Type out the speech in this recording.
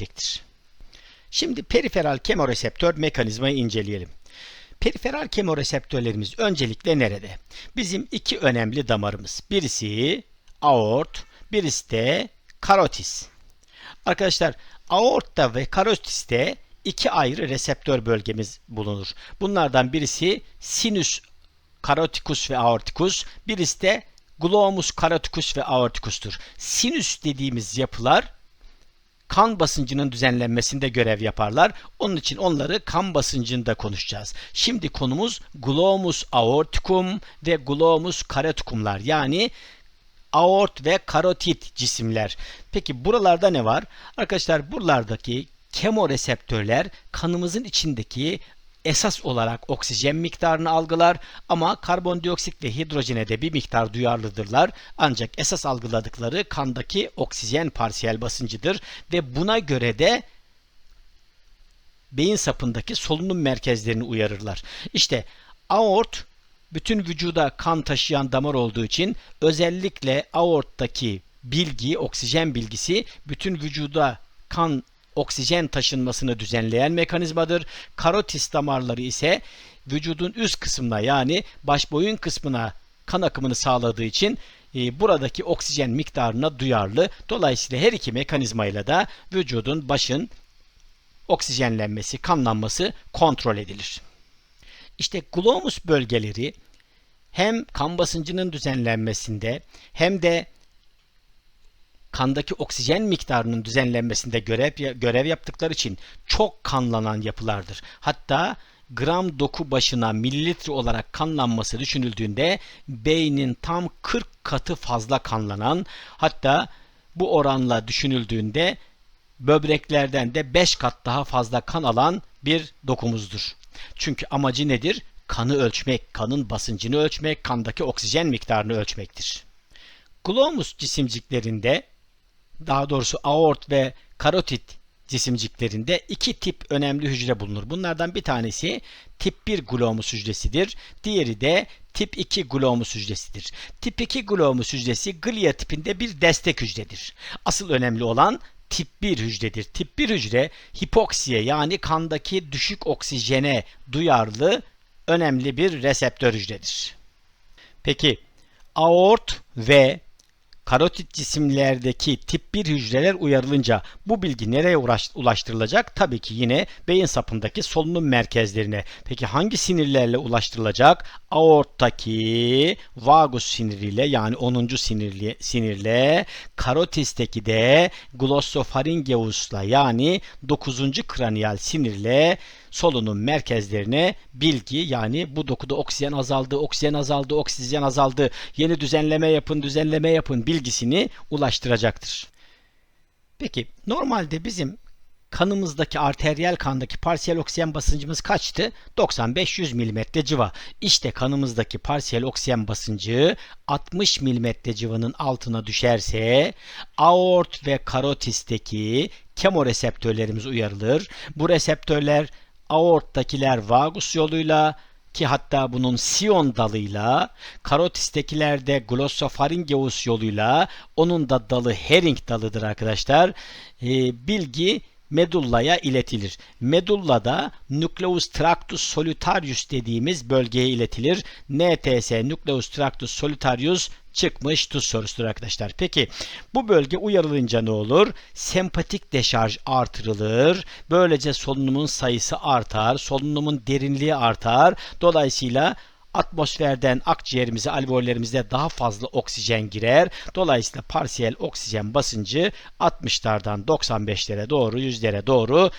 edecektir. Şimdi periferal kemoreseptör mekanizmayı inceleyelim. Periferal kemoreseptörlerimiz öncelikle nerede? Bizim iki önemli damarımız. Birisi aort, birisi de karotis. Arkadaşlar aortta ve karotiste iki ayrı reseptör bölgemiz bulunur. Bunlardan birisi sinüs karotikus ve aortikus, birisi de glomus karotikus ve aortikustur. Sinüs dediğimiz yapılar kan basıncının düzenlenmesinde görev yaparlar. Onun için onları kan basıncında konuşacağız. Şimdi konumuz glomus aorticum ve glomus karotikumlar. Yani aort ve karotit cisimler. Peki buralarda ne var? Arkadaşlar buralardaki kemoreseptörler kanımızın içindeki esas olarak oksijen miktarını algılar ama karbondioksit ve hidrojene de bir miktar duyarlıdırlar. Ancak esas algıladıkları kandaki oksijen parsiyel basıncıdır ve buna göre de beyin sapındaki solunum merkezlerini uyarırlar. İşte aort bütün vücuda kan taşıyan damar olduğu için özellikle aorttaki bilgi, oksijen bilgisi bütün vücuda kan oksijen taşınmasını düzenleyen mekanizmadır. Karotis damarları ise vücudun üst kısmına yani baş boyun kısmına kan akımını sağladığı için e, buradaki oksijen miktarına duyarlı. Dolayısıyla her iki mekanizmayla da vücudun başın oksijenlenmesi, kanlanması kontrol edilir. İşte glomus bölgeleri hem kan basıncının düzenlenmesinde hem de kandaki oksijen miktarının düzenlenmesinde görev, görev yaptıkları için çok kanlanan yapılardır. Hatta gram doku başına mililitre olarak kanlanması düşünüldüğünde beynin tam 40 katı fazla kanlanan hatta bu oranla düşünüldüğünde böbreklerden de 5 kat daha fazla kan alan bir dokumuzdur. Çünkü amacı nedir? Kanı ölçmek, kanın basıncını ölçmek, kandaki oksijen miktarını ölçmektir. Glomus cisimciklerinde daha doğrusu aort ve karotit cisimciklerinde iki tip önemli hücre bulunur. Bunlardan bir tanesi tip 1 glomus hücresidir. Diğeri de tip 2 glomus hücresidir. Tip 2 glomus hücresi glia tipinde bir destek hücredir. Asıl önemli olan tip 1 hücredir. Tip 1 hücre hipoksiye yani kandaki düşük oksijene duyarlı önemli bir reseptör hücredir. Peki aort ve karotit cisimlerdeki tip 1 hücreler uyarılınca bu bilgi nereye ulaştırılacak? Tabii ki yine beyin sapındaki solunum merkezlerine. Peki hangi sinirlerle ulaştırılacak? Aorttaki vagus siniriyle yani 10. sinirli, sinirle, karotisteki de glossofaringeusla yani 9. kraniyal sinirle solunum merkezlerine bilgi yani bu dokuda oksijen azaldı, oksijen azaldı, oksijen azaldı, yeni düzenleme yapın, düzenleme yapın bilgisini ulaştıracaktır. Peki normalde bizim kanımızdaki arteriyel kandaki parsiyel oksijen basıncımız kaçtı? 95-100 mm civa. İşte kanımızdaki parsiyel oksijen basıncı 60 mm civanın altına düşerse aort ve karotisteki kemoreseptörlerimiz uyarılır. Bu reseptörler aorttakiler vagus yoluyla ki hatta bunun Sion dalıyla, karotistekiler de glossofaringeus yoluyla, onun da dalı Hering dalıdır arkadaşlar. E, bilgi medullaya iletilir. Medullada nucleus tractus solitarius dediğimiz bölgeye iletilir. NTS nucleus tractus solitarius çıkmış tuz sorusudur arkadaşlar. Peki bu bölge uyarılınca ne olur? Sempatik deşarj artırılır. Böylece solunumun sayısı artar. Solunumun derinliği artar. Dolayısıyla atmosferden akciğerimize, alveollerimize daha fazla oksijen girer. Dolayısıyla parsiyel oksijen basıncı 60'lardan 95'lere doğru, 100'lere doğru